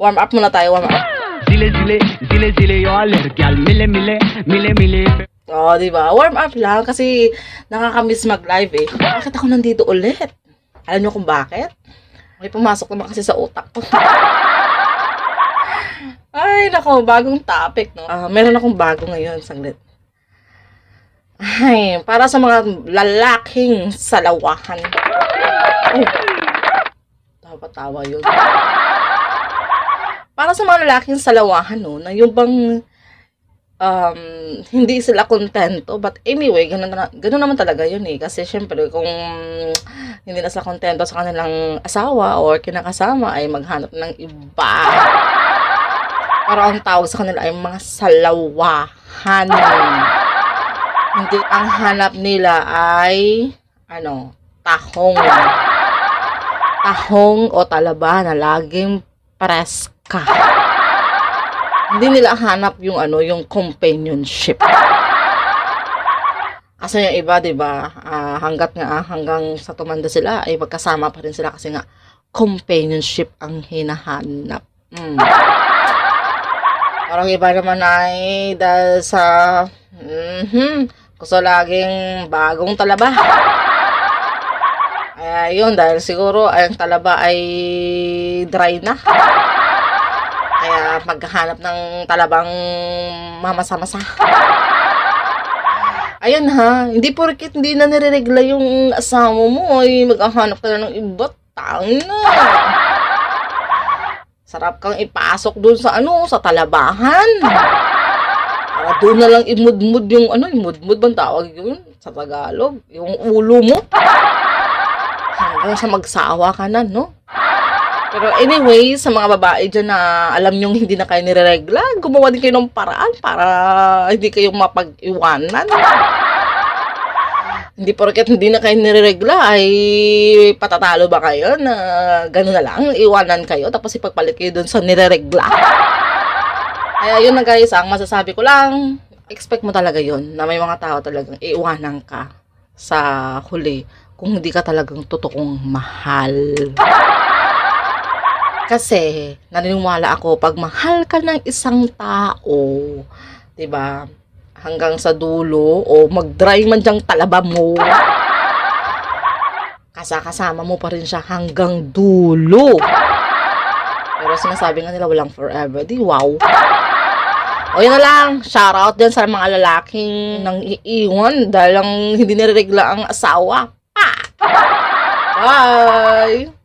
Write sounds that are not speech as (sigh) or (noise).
Warm up muna tayo, warm up. zile zile zile zile eu alerg Iar mile mile mile mile Oo, di ba? Warm up lang kasi nakakamiss mag-live eh. Bakit ako nandito ulit? Alam niyo kung bakit? May pumasok naman kasi sa utak ko. (laughs) Ay, nako, bagong topic, no? Ah, meron akong bago ngayon, saglit. Ay, para sa mga lalaking salawahan. Ay, tawa-tawa yun. Para sa mga lalaking salawahan, no, na yung bang um, hindi sila kontento. But anyway, ganun, na, ganun naman talaga yun eh. Kasi syempre, kung hindi na sila kontento sa kanilang asawa or kinakasama, ay maghanap ng iba. Pero ang tawag sa kanila ay mga salawahan. Hindi ang hanap nila ay ano, tahong. Tahong o talaba na laging preska hindi nila hanap yung ano, yung companionship. Kasi yung iba, 'di ba, ah, hangga't nga hanggang sa tumanda sila ay magkasama pa rin sila kasi nga companionship ang hinahanap. Mm. Parang iba naman ay dahil sa mhm, gusto laging bagong talaba. Kaya yun, dahil siguro ang talaba ay dry na. Kaya maghahanap ng talabang mamasa-masa. Ayan ha, hindi porket hindi na nireregla yung asawa mo ay maghahanap ka na ng iba. Tangin na. Sarap kang ipasok dun sa ano, sa talabahan. Para doon na lang imudmud yung ano, imudmud bang tawag yun sa Tagalog? Yung ulo mo. Hanggang sa magsawa ka na, no? Pero anyway, sa mga babae dyan na alam nyong hindi na kayo nireregla, gumawa din kayo ng paraan para hindi kayo mapag-iwanan. Hindi porket hindi na kayo nireregla ay patatalo ba kayo na gano'n na lang, iwanan kayo tapos ipagpalit kayo dun sa nireregla. Kaya yun na guys, ang masasabi ko lang, expect mo talaga yun na may mga tao talagang iiwanan ka sa huli kung hindi ka talagang totoong mahal. Kasi, naniniwala ako, pag mahal ka ng isang tao, 'di ba hanggang sa dulo, o mag-dry man diyang talaba mo, kasakasama mo pa rin siya hanggang dulo. Pero sinasabi nga nila, walang forever. Di, wow. O yun na lang, shoutout dyan sa mga lalaking nang iiwan dahil lang hindi niregla ang asawa. Pa! Bye!